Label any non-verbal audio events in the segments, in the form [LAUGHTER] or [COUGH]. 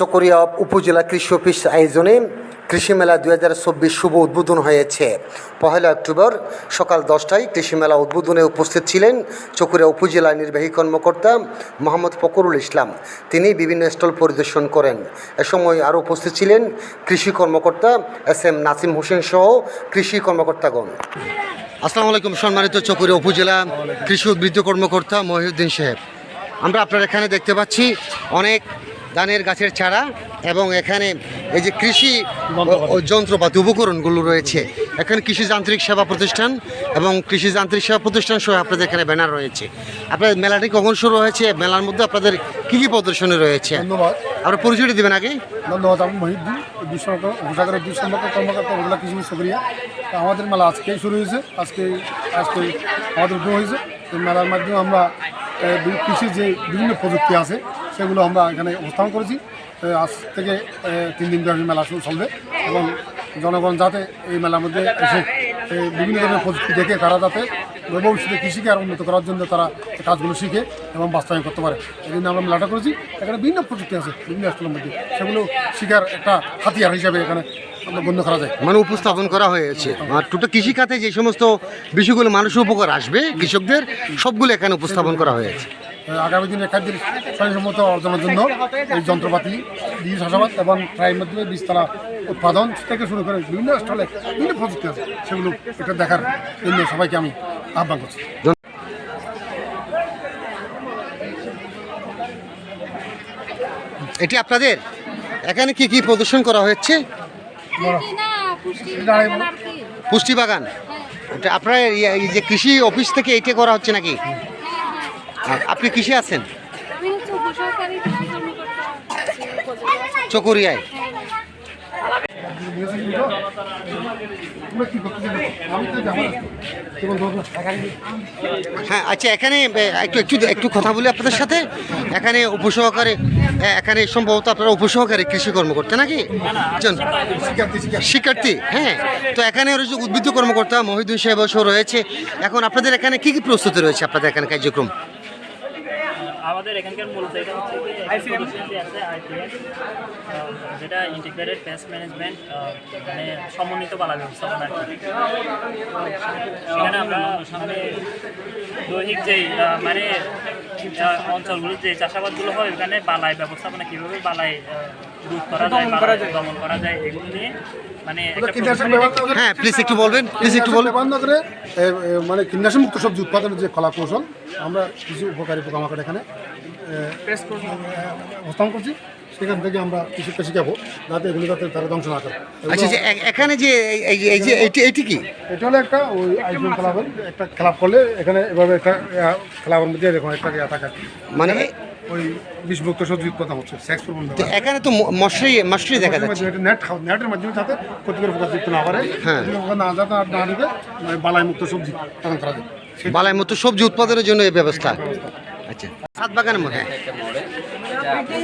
চকরিয়া উপজেলা কৃষি অফিস আয়োজনে কৃষি মেলা দুই হাজার চব্বিশ শুভ উদ্বোধন হয়েছে। পহেলা অক্টোবর সকাল দশটায় কৃষি মেলা উদ্বোধনে উপস্থিত ছিলেন চকরিয়া উপজেলা নির্বাহী কর্মকর্তা মোহাম্মদ ফকরুল ইসলাম। তিনি বিভিন্ন স্টল পরিদর্শন করেন। এ সময় আরও উপস্থিত ছিলেন কৃষি কর্মকর্তা এস এম নাসিম হোসেন সহ কৃষি কর্মকর্তাগণ। আসসালামু আলাইকুম, সম্মানিত চকরিয়া উপজেলা কৃষি উদ্বৃত্ত কর্মকর্তা মহিউদ্দিন সাহেব। আমরা আপনার এখানে দেখতে পাচ্ছি অনেক ধানের গাছের চারা এবং এখানে এই যে কৃষি যন্ত্রপাতি উপকরণগুলো রয়েছে। এখানে কৃষি যান্ত্রিক সেবা প্রতিষ্ঠান এবং কৃষি যান্ত্রিক সেবা প্রতিষ্ঠান সহ আপনাদের এখানে ব্যানার রয়েছে। আপনাদের মেলাটি কখন শুরু হয়েছে? মেলার মধ্যে আপনাদের কী কী প্রদর্শনী রয়েছে? ধন্যবাদ। আপনারা পরিচয়টি দেবেন আগে। ধন্যবাদ আমি মহিউদ্দিন উপসাগরের দুই সম্পর্ক কর্মকর্তা ওগুলা কৃষি আমাদের মেলা আজকেই শুরু হয়েছে আজকে আজকে আমাদের উদ্যোগ হয়েছে। এই মেলার মাধ্যমে আমরা কৃষির যে বিভিন্ন প্রযুক্তি আছে সেগুলো আমরা এখানে উপস্থাপন করেছি। আজ থেকে তিন দিন ব্যাপী মেলা শুরু চলবে এবং জনগণ যাতে এই মেলার মধ্যে এসে বিভিন্ন ধরনের প্রযুক্তি দেখে তারা যাতে ভবিষ্যতে কৃষিকে আরও উন্নত করার জন্য তারা কাজগুলো শিখে এবং বাস্তবায়ন করতে পারে। এই জন্য আমরা মেলাটা করেছি। এখানে বিভিন্ন প্রযুক্তি আছে, বিভিন্ন স্কুলের মধ্যে। সেগুলো শিকার একটা হাতিয়ার হিসাবে এখানে গণ্য করা যায়। মানে উপস্থাপন করা হয়েছে। আর টোটাল যে সমস্ত বিষয়গুলো মানুষের উপকার আসবে, কৃষকদের সবগুলো এখানে উপস্থাপন করা হয়েছে। আগামী দিনে খাদ্যের স্বয়ংসম্মত অর্জনের জন্য এই যন্ত্রপাতি বীজ চাষাবাদ এবং প্রায় মাধ্যমে বীজতলা উৎপাদন থেকে শুরু করে বিভিন্ন স্থলে বিভিন্ন প্রযুক্তি আছে সেগুলো এটা দেখার জন্য সবাইকে আমি আহ্বান করছি। এটি আপনাদের? এখানে কি কি প্রদর্শন করা হয়েছে? পুষ্টি এটা বাগান এটা আপনার যে কৃষি অফিস থেকে এটা করা হচ্ছে নাকি? হ্যাঁ হ্যাঁ আপনি কিসে আছেন। চকরিয়ায়। হ্যাঁ আচ্ছা এখানে একটু একটু একটু কথা বলি আপনাদের সাথে। এখানে উপসহকারে এখানে সম্ভবত আপনারা উপসহকারে কৃষি কর্মকর্তা নাকি? শিক্ষার্থী হ্যাঁ। তো এখানে রয়েছে উদ্ভিদ কর্মকর্তা মহিদুল সাহেব সহ রয়েছে। এখন আপনাদের এখানে কি কি প্রস্তুতি রয়েছে আপনাদের এখানে কার্যক্রম? আমাদের এখানকার মূলত এটা হচ্ছে আইসিএম আছে আইপিএস যেটা ইন্টিগ্রেটেড পেস্ট ম্যানেজমেন্ট মানে সমন্বিত বালা ব্যবস্থাপনা সেখানে আমরা মানে দৈহিক যেই মানে অঞ্চলগুলো যে চাষাবাদগুলো হয় ওখানে বালাই ব্যবস্থাপনা কীভাবে বালাই রোধ করা যায় বালাই দমন করা যায় এগুলো নিয়ে মানে কীটনাশক ব্যবহার করে- হ্যাঁ প্লিজ একটু বলবেন প্লিজ একটু বলবেন। ব্যবহার করে মানে কীটনাশক মুক্ত সবজি উৎপাদনের যে কলা কৌশল আমরা কিছু উপকারী পোকামাকড় এখানে অবস্থান করছি। সেখান থেকে আমরা কৃষককে শিখাবো যাতে এগুলো যাতে তারা ধ্বংস না করে। আচ্ছা যে এখানে যে এই- যে- এই যে এটি এটি কি? এটা হলো একটা ওই আইপিএল ক্লাবের একটা ক্লাব করলে এখানে এভাবে একটা ক্লাবের মধ্যে এরকম একটা ইয়া থাকে। মানে ওই বিষভুক্ত সবজি উৎপাদন হচ্ছে সেক্স প্রবণ এখানে তো মশারি মশারি দেখা যাচ্ছে। নেট খাও- নেটের মাধ্যমে যাতে ক্ষতিকর পোকা যুক্ত না পারে হ্যাঁ। না যাতে আর না দিতে মানে বালাই মুক্ত সবজি উৎপাদন করা যায়। বালাই মতো সবজি উৎপাদনের জন্য এই ব্যবস্থা। আচ্ছা। সাত বাগানের মধ্যে একটা মডেল যা আপনার যারা শৌখিন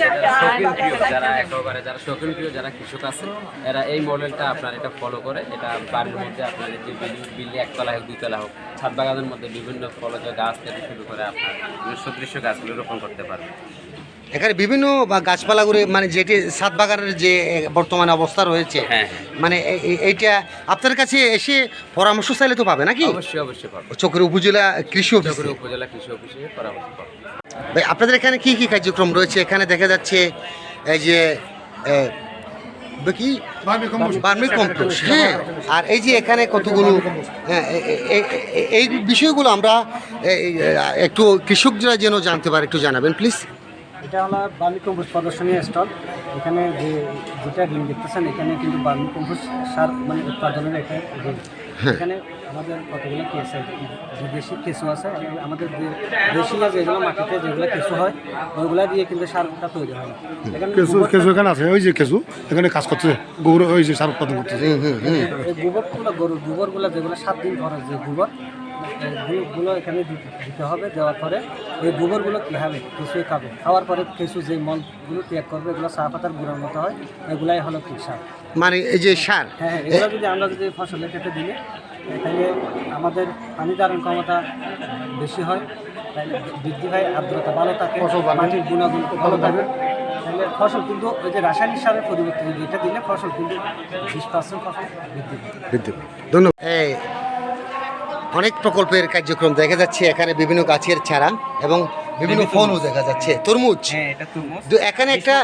প্রিয় যারা একেবারে যারা শৌখিন প্রিয় যারা কৃষক আছে এরা এই মডেলটা আপনার এটা ফলো করে এটা বাড়ির মধ্যে আপনার যে বিল্ডিং বিল্ডিং একতলা হোক দুতলা হোক ছাদ বাগানের মধ্যে বিভিন্ন ফলজ গাছ থেকে শুরু করে আপনার সদৃশ্য গাছগুলো রোপণ করতে পারবে এখানে বিভিন্ন গাছপালাগুলো মানে যেটি সাত বাগানের যে বর্তমানে অবস্থা রয়েছে হ্যাঁ, মানে এ- এ- এইটা আপনার কাছে এসে পরামর্শ চাইলে তো পাবে নাকি? অবশ্যই অবশ্যই পারবে চক্র উপজেলা কৃষি অফিস। উপজেলা কৃষি অফিসে পরামর্শ পাবে। ভাই আপনাদের এখানে কি কি কার্যক্রম রয়েছে? এখানে দেখা যাচ্ছে এই যে কি? Vermi compost. বার্মি কম্পোস্ট হ্যাঁ। আর এই যে এখানে কতগুলো হ্যাঁ এই বিষয়গুলো আমরা একটু কৃষকরা যেন জানতে পারে একটু জানাবেন প্লিজ। এটা হলো বার্মি কম্পোস্ট প্রদর্শনী স্টল। এখানে যে যেটা দেখতেছেন এখানে কিন্তু বার্মি কম্পোস্ট সার মানে উৎপাদনের একটা এখানে আমাদের কতগুলো কেস আছে? বিদেশি কেঁচু আছে আমাদের যে দেশীয় যেগুলো মাটিতে যেগুলো কেঁচু হয় ওইগুলা দিয়ে কিন্তু সারটা তৈরি হয় এখানে কেঁচু গোবর- কেঁচু এখানে আছে। ওই যে কেঁচু এখানে কাজ করছে গৌর ওই যে সার উৎপাদন করতেছে। এই গোবরগুলো গরুর গোবরগুলো যেগুলো সাত দিন পরে যে গোবর এইগুলো এখানে দিতে হবে দেওয়ার পরে এই গোবরগুলো কী হবে? কেঁচুয়ে খাবে। খাওয়ার পরে কেঁচু যে মলগুলো ত্যাগ করবে এগুলো চা পাতার গুঁড়োর মতো হয় এগুলাই হলো কি সার। মানে এই যে সার? হ্যাঁ হ্যাঁ এগুলো যদি আমরা যদি ফসলের ক্ষেত্রে দিলে তাহলে আমাদের পানি ধারণ ক্ষমতা বেশি হয় তাহলে বৃদ্ধি হয় আর্দ্রতা ভালো থাকে মাটির গুণাগুণ ভালো থাকে। তাহলে ফসল কিন্তু ওই যে রাসায়নিক সারের পরিবর্তে যদি এটা দিলে ফসল কিন্তু বিশ পার্সেন্ট ফসল বৃদ্ধি বৃদ্ধি ধন্যবাদ। অনেক প্রকল্পের কার্যক্রম দেখা যাচ্ছে এখানে বিভিন্ন গাছের চারা এবং বিভিন্ন ফলও দেখা যাচ্ছে। তরমুজ? হ্যাঁ এটা তরমুজ। দু- এখানে একটা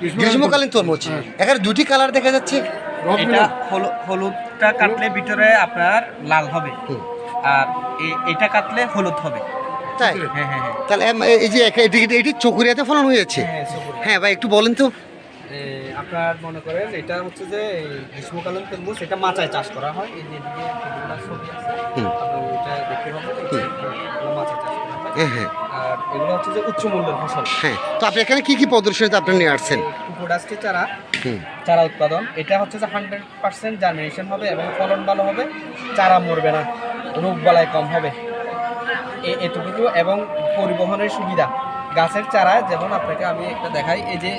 গ্রীষ্মকালীন। তরমুজ। এখানে দুটি কালার দেখা যাচ্ছে। এটা হলু- হলুদটা কাটলে ভিতরে আপনার লাল হবে। আর এটা কাটলে হলুদ হবে। তাই? হ্যাঁ হ্যাঁ হ্যাঁ। তাহলে এই যে এটি চকুরিয়াতে ফলন হয়েছে। হ্যাঁ, হ্যাঁ ভাই একটু বলেন তো। আপনার মনে করেন এটা হচ্ছে যে গ্রীষ্মকালীন তরমুজ এটা মাচায় চাষ করা হয়। এই যে ছবি আছে হুম। আপনি এটা দেখতে পাবেন। মাচায় চাষ করা হয়। হ্যাঁ হ্যাঁ। আর এগুলো হচ্ছে যে উচ্চ মূল্যের ফসল। হ্যাঁ তো আপনি এখানে কি কি প্রদর্শনীতে আপনি নিয়ে আসছেন? কুকুরাস্টি চারা। হুম। চারা উৎপাদন। এটা হচ্ছে যে হান্ড্রেড পার্সেন্ট জার্মিনেশন হবে এবং ফলন ভালো হবে চারা মরবে না রোগ বালাই কম হবে। এটুকু এবং পরিবহনের সুবিধা। গাছের চারা যেমন আপনাকে আমি একটা দেখাই এই যে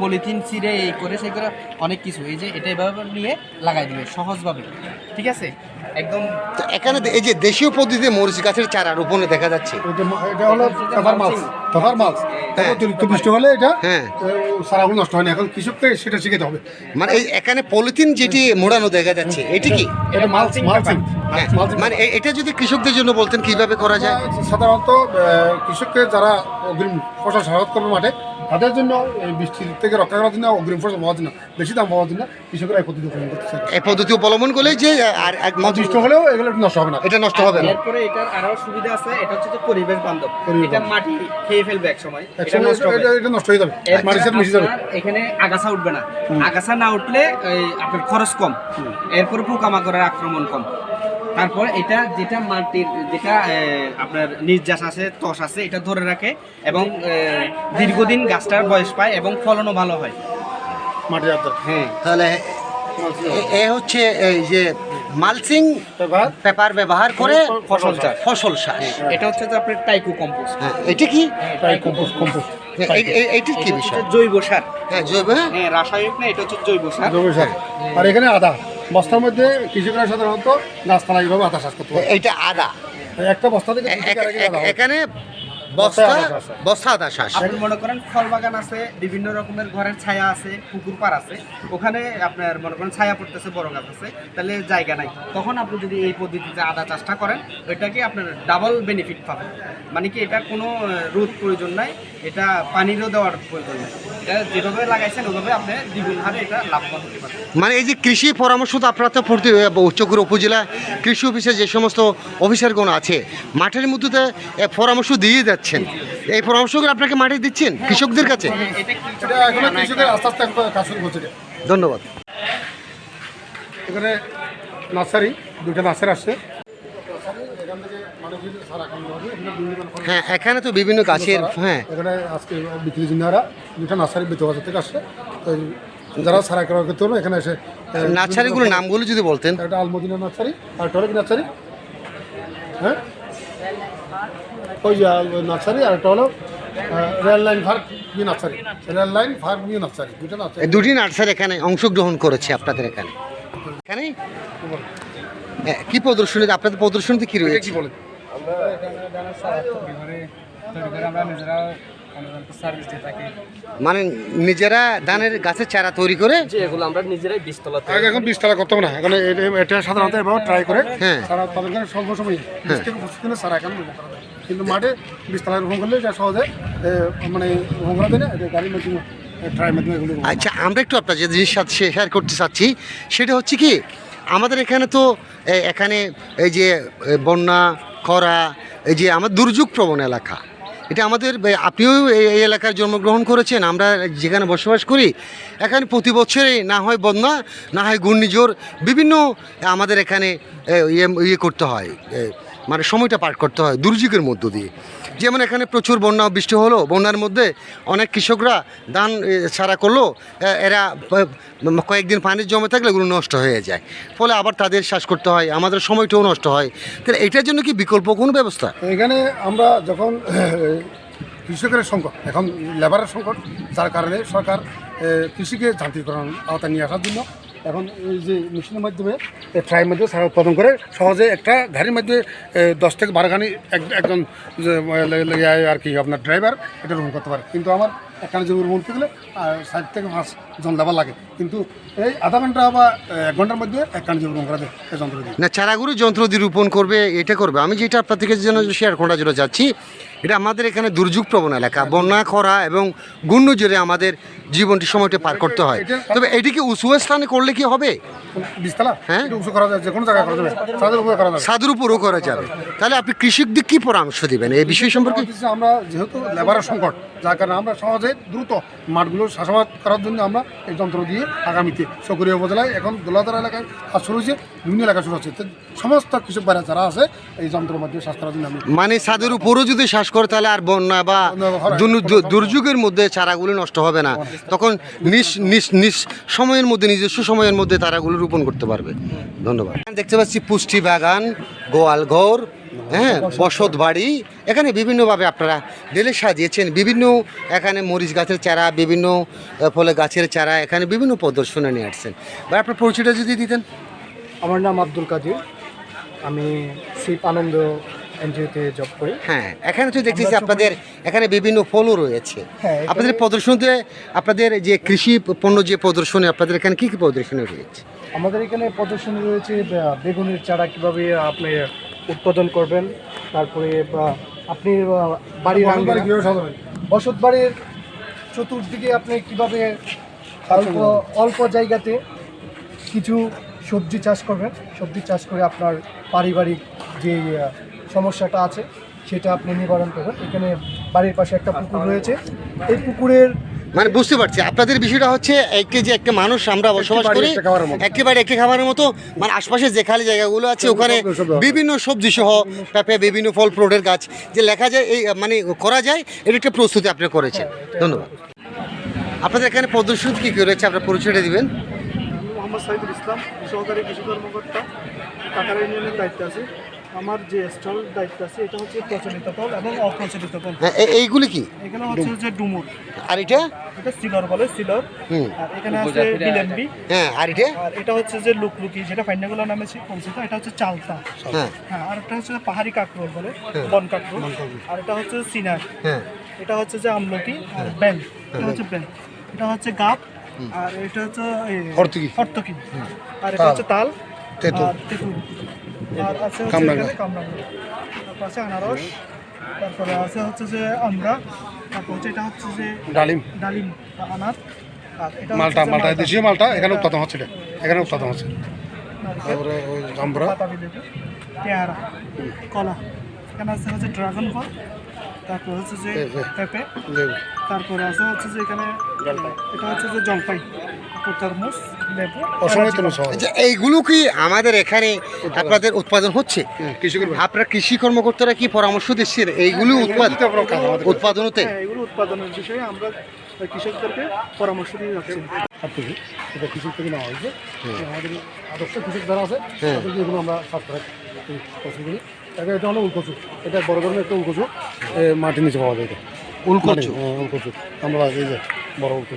পলিথিন ছিঁড়ে এই করে সেই করে অনেক কিছু এই যে এটা এভাবে নিয়ে লাগাই দিবে সহজভাবে ঠিক আছে? একদম তো এখানে এই যে দেশীয় পদ্ধতিতে মরিচ গাছের চারা রোপণে দেখা যাচ্ছে। এটা হলো মাছ মাছ হ্যাঁ। অতিরিক্ত বৃষ্টি হলে এটা হ্যাঁ। সারাগুলো নষ্ট হয় না। এখন কৃষককে সেটা শিখেতে হবে। মানে এই এখানে পলিথিন যেটি মোড়ানো দেখা যাচ্ছে এটি কি? এটা হ্যাঁ, মালচিং মানে এটা যদি কৃষকদের জন্য বলতেন কীভাবে করা যায়? সাধারণত কৃষককে যারা অগ্রিম ফসল সহায়তা করবে মাঠে তাদের জন্য এই বৃষ্টির থেকে রক্ষা করার জন্য অগ্রিম ফসল পাওয়ার জন্য বেশি দাম পাওয়ার জন্য কৃষকরা এই পদ্ধতি অবলম্বন করতেছে এই পদ্ধতি অবলম্বন করলে যে আর এক বৃষ্টি হলেও এগুলো নষ্ট হবে না। এটা নষ্ট হবে না। এরপরে এটার আরও সুবিধা আছে এটা হচ্ছে যে পরিবেশ বান্ধব। এটা মাটি খেয়ে ফেলবে এক সময় এটা নষ্ট হবে। এটা- এটা নষ্ট হয়ে যাবে। মাটির সাথে মিশে যাবে। এখানে আগাছা উঠবে না। আগাছা না উঠলে এই আপনার খরচ কম। এরপরে পোকামাকড়ের আক্রমণ কম। তারপর এটা যেটা মাটির যেটা আপনার নির্যাস আছে তস আছে এটা ধরে রাখে এবং দীর্ঘদিন গাছটার বয়স পায় এবং ফলনও ভালো হয়। মাটির হ্যাঁ। তাহলে এ- হচ্ছে এই যে মালচিং পেপার ব্যবহার করে ফসল চাষ। ফসল চাষ। এটা হচ্ছে যে আপনার টাইকো কম্পোস্ট। হ্যাঁ এটা কি? তাই কম্পোস্ট কম্পোস্ট। এ- এ- এইটির কি বিষয়? জৈব সার। হ্যাঁ জৈব হ্যাঁ হ্যাঁ রাসায়নিক না এটা হচ্ছে জৈব সার। জৈব সার। আর এখানে আদা। বস্তার মধ্যে কৃষকরা সাধারণত গাছতলা এইভাবে চাষ করতে এইটা আদা একটা বস্তা থেকে। এখানে বস্তা আদা বস্তা। আপনি মনে করেন ফল বাগান আছে বিভিন্ন রকমের ঘরের ছায়া আছে পুকুর পার আছে। ওখানে আপনার মনে করেন ছায়া পড়তেছে বড় গাছ আছে তাহলে জায়গা নাই। তখন আপনি যদি এই পদ্ধতিতে আদা চাষটা করেন ওইটাকে আপনার ডাবল বেনিফিট পাবেন। মানে কি এটা কোনো রোদ প্রয়োজন নাই এটা পানিরও দেওয়ার প্রয়োজন নাই। এটা যেভাবে লাগাইছেন ওইভাবে আপনি দ্বিগুণ হারে এটা লাভবান হতে পারবেন। মানে এই যে কৃষি পরামর্শ তো আপনারা তো প্রতি উচ্চকুর উপজেলা কৃষি অফিসে যে সমস্ত অফিসারগণ আছে মাঠের মধ্যে পরামর্শ দিয়ে যাচ্ছেন এই পরামর্শগুলো আপনাকে মাঠে দিচ্ছেন কৃষকদের কাছে? ধন্যবাদ। এখানে নার্সারি দুইটা নার্সারি আসছে হ্যাঁ এখানে তো বিভিন্ন গাছের হ্যাঁ। এখানে আজকে বিক্রির জন্য দুটা নার্সারি বিদ্যুৎ বাজার থেকে আসছে যারা সারা ক্রয় করতে পারবে এখানে এসে নার্সারিগুলোর নামগুলো যদি বলতেন। একটা আলমদিনা নার্সারি আর টলিক নার্সারি। হ্যাঁ? ওই যে নার্সারি আর একটা হলো rail line park new nursery. Rail line park new nursery দুটো নার্সারি। দুটি নার্সারি এখানে অংশগ্রহণ করেছে আপনাদের এখানে। এখানে? এ, কি প্রদর্শনী? আপনাদের প্রদর্শনীতে কি এটা মানে নিজেরা ধানের গাছের চারা তৈরি করে যে এগুলো আমরা নিজেরাই বীজতলাতে আগে এখন বিশ টাকা করতে হবে না এখন এটা- এটা সাধারণত এভাবে ট্রাই করে হ্যাঁ। সারা উৎপাদন করে স্বল্প সময়ে বিশ থেকে পঁচিশ দিনে সারা এখন রোপণ করা যায়। কিন্তু মাঠে টাকা রোপণ করলে যা সহজে মানে রোপণ করা যায় না গাড়ির মাধ্যমে। আচ্ছা আমরা একটু আপনার যে জিনিস সাথে শেয়ার করতে চাচ্ছি সেটা হচ্ছে কি আমাদের এখানে তো এখানে এই যে বন্যা খরা এই যে আমার দুর্যোগ প্রবণ এলাকা এটা আমাদের আপনিও এই এলাকায় জন্মগ্রহণ করেছেন, আমরা যেখানে বসবাস করি, এখানে প্রতি বছরে না হয় বন্যা, না হয় ঘূর্ণিঝড়, বিভিন্ন আমাদের এখানে ইয়ে ইয়ে করতে হয় মানে সময়টা পার করতে হয়, দুর্যোগের মধ্য দিয়ে। যেমন এখানে প্রচুর বন্যা বৃষ্টি হলো, বন্যার মধ্যে অনেক কৃষকরা ধান ছাড়া করল এরা কয়েকদিন পানির জমে থাকলে এগুলো নষ্ট হয়ে যায়। ফলে আবার তাদের শ্বাস করতে হয়, আমাদের সময়টাও নষ্ট হয়। তাহলে এটার জন্য কি বিকল্প কোনো ব্যবস্থা? এখানে আমরা যখন [COUGHS] কৃষকের সংকট, এখন লেবারের সংকট, যার কারণে সরকার কৃষিকে যান্ত্রিকরণ আওতায় নিয়ে আসার জন্য এখন এই যে মেশিনের মাধ্যমে ট্রাইয়ের মাধ্যমে সারা উৎপাদন করে সহজে একটা গাড়ির মাধ্যমে দশ থেকে বারো এক- একজন যে, এ, লে- লে- আর কি আপনার ড্রাইভার এটা রোহণ করতে পারে। কিন্তু আমার একখানে জমি রোপণ করতে গেলে সাইড থেকে পাঁচ জন লেবার লাগে। কিন্তু এই আধা ঘণ্টা বা এক ঘণ্টার মধ্যে একখানে জমি রোপণ করা যায় এই যন্ত্র দিয়ে। না চারাগুলো যন্ত্র দিয়ে রোপণ করবে এটা করবে। আমি যেটা আপনার থেকে যেন শেয়ার করার জন্য যাচ্ছি এটা আমাদের এখানে দুর্যোগ প্রবণ এলাকা। বন্যা খরা এবং ঘূর্ণঝড়ে আমাদের জীবনটি সময়টা পার করতে হয়। তবে এটিকে উঁচু স্থানে করলে কি হবে? হ্যাঁ। সাধুর উপরও করা যাবে। তাহলে আপনি কৃষকদের কি পরামর্শ দিবেন এই বিষয় সম্পর্কে? আমরা যেহেতু লেবারের সংকট যার কারণে আমরা সহজে দ্রুত মাঠগুলো চাষাবাদ করার জন্য আমরা এই যন্ত্র দিয়ে আগামীতে সকরিয়া উপজেলায় এখন দোলাদার এলাকায় কাজ শুরু হয়েছে বিভিন্ন এলাকায় শুরু হচ্ছে। সমস্ত কৃষক ভাইরা যারা আছে এই যন্ত্রের মধ্যে চাষ করার জন্য মানে ছাদের উপরও যদি শ্বাস করে তাহলে আর বন্যা বা দুর্যোগের মধ্যে চারাগুলো নষ্ট হবে না। তখন নিস নিস নিস সময়ের মধ্যে নিজস্ব সময়ের মধ্যে তারাগুলো রোপণ করতে পারবে। ধন্যবাদ। দেখতে পাচ্ছি পুষ্টি বাগান গোয়াল ঘর হ্যাঁ বসত বাড়ি। এখানে বিভিন্নভাবে আপনারা ঢেলে সাজিয়েছেন। বিভিন্ন এখানে মরিচ গাছের চারা বিভিন্ন ফলে গাছের চারা এখানে বিভিন্ন প্রদর্শনে নিয়ে আসছেন। বা আপনার পরিচয়টা যদি দিতেন। আমার নাম আব্দুল কাদির। আমি শিব আনন্দ এনজিওতে জব করি। হ্যাঁ এখানে তো দেখতেছি আপনাদের এখানে বিভিন্ন ফলও রয়েছে। হ্যাঁ, আপনাদের প্রদর্শনীতে আপনাদের যে কৃষি পণ্য যে প্রদর্শনী আপনাদের এখানে কী কী প্রদর্শনী রয়েছে? আমাদের এখানে প্রদর্শনী রয়েছে বেগুনের চারা কীভাবে আপনি উৎপাদন করবেন তারপরে আপনি বাড়ির বসত বাড়ির চতুর্দিকে আপনি কীভাবে অল্প অল্প জায়গাতে কিছু সবজি চাষ করবেন সবজি চাষ করে আপনার পারিবারিক যে সমস্যাটা আছে সেটা আপনি নিবারণ করবেন। এখানে বাড়ির পাশে একটা পুকুর রয়েছে। এই পুকুরের মানে বুঝতে পারছি। আপনাদের বিষয়টা হচ্ছে একে যে একটা মানুষ আমরা বসবাস করি। একেবারে একে খাবারের মতো। মানে আশপাশে যে খালি জায়গাগুলো আছে ওখানে। বিভিন্ন সবজি সহ পেঁপে বিভিন্ন ফল ফ্রুটের গাছ যে লেখা যায় এই মানে করা যায় এর একটা প্রস্তুতি আপনি করেছেন। ধন্যবাদ। আপনাদের এখানে প্রদর্শন কী কী রয়েছে? আপনার পরিচয়টা দিবেন। মোহাম্মদ সাইদুল ইসলাম সহকারী কৃষি কর্মকর্তা কাকার ইউনিয়নের দায়িত্বে আছে। আমার যে স্টল দায়িত্ব আছে এটা হচ্ছে প্রচলিত ফল এবং অপ্রচলিত ফল হ্যাঁ এ- এইগুলি কি? এখানে হচ্ছে যে ডুমুর। আর এটা? এটা সিলর বলে সিলর। হুম। আর এখানে আছে বিলেম্বি। হ্যাঁ আর এটা? আর এটা হচ্ছে যে লুকলুকি যেটা ফাইনাগুলো নামে ছি- পরিচিত এটা হচ্ছে চালতা। হ্যাঁ। হ্যাঁ আর একটা হচ্ছে পাহাড়ি কাকরোল বলে বন কাকরোল আর এটা হচ্ছে সিনার। হ্যাঁ। এটা হচ্ছে যে আমলকি আর ব্যাং এটা হচ্ছে ব্যাং এটা হচ্ছে গাপ। আর এটা হচ্ছে এই হর্তুকি। হর্তুকি। আর এটা হচ্ছে তাল। তেঁতুল। আর তেঁতুল। আর আছে হচ্ছে কামরাঙ্গা। আনারস। তারপরে আছে হচ্ছে যে আমরা তারপর হচ্ছে এটা হচ্ছে যে ডালিম। ডালিম আনার। আর এটা মালটা মালটা দেশীয় মালটা? এখানে উৎপাদন হচ্ছে এটা। এখানে উৎপাদন হচ্ছে। তারপরে ওই লেবু পেয়ারা কলা। এখানে আছে হচ্ছে ড্রাগন ফল। তারপর হচ্ছে যে পেঁপে। তারপরে আছে হচ্ছে যে এখানে এটা হচ্ছে যে জলপাই তরমুজ লেবু আচ্ছা এইগুলো কি আমাদের এখানে আপনাদের উৎপাদন হচ্ছে? কৃষকের আপনার কৃষি কর্মকর্তারা কি পরামর্শ দিচ্ছেন? এইগুলো উৎপাদন তো আপনার কাজ আমাদের। উৎপাদনতে? হ্যাঁ এগুলো উৎপাদনের বিষয়ে আমরা কৃষকদেরকে পরামর্শ দিয়ে যাচ্ছি। থেকে এটা কৃষক থেকে নেওয়া হয়েছে। আমাদের আদর্শ কৃষক যারা আছে। তাদেরকে এগুলো আমরা চাষ করে করি। এটা এটা হলো উলকচু এটা বড় ধরনের একটা উলকচু মাটির নিচে পাওয়া যায় এটা। উলকচু? হ্যাঁ, উলকচু। আমরা এই যে বড় উলকচু।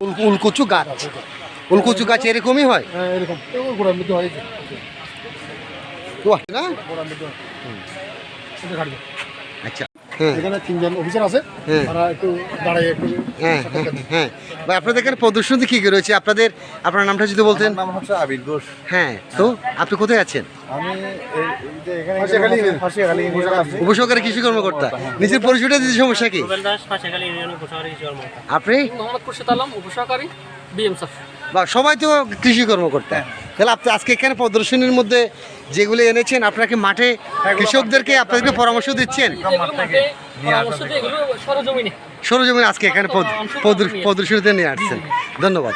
উল- উলকচু গাছ? উলকচু। গাছ এরকমই হয়? হ্যাঁ এরকম। গোড়ার মধ্যে হয় না? গোড়ার মধ্যে হয়। আচ্ছা হ্যাঁ। এখানে তিনজন অফিসার আছে। হ্যাঁ। তারা একটু দাঁড়ায় একটু হ্যাঁ হ্যাঁ হ্যাঁ। বা আপনাদের এখানে প্রদর্শনী কী কী রয়েছে? আপনাদের আপনার নামটা যদি বলতেন। নাম হচ্ছে আবির ঘোষ। হ্যাঁ তো আপনি কোথায় আছেন? উপসহকারী কৃষি কর্মকর্তা নিজের পরিচয়টা দিতে সমস্যা কি? আপনি? বা সবাই তো কৃষি কর্মকর্তা তাহলে আপনি আজকে এখানে প্রদর্শনীর মধ্যে যেগুলো এনেছেন আপনাকে মাঠে কৃষকদেরকে আপনাদেরকে পরামর্শ দিচ্ছেন? সরজমিন। আজকে এখানে প্রদর্শনীতে নিয়ে। আসছেন। ধন্যবাদ।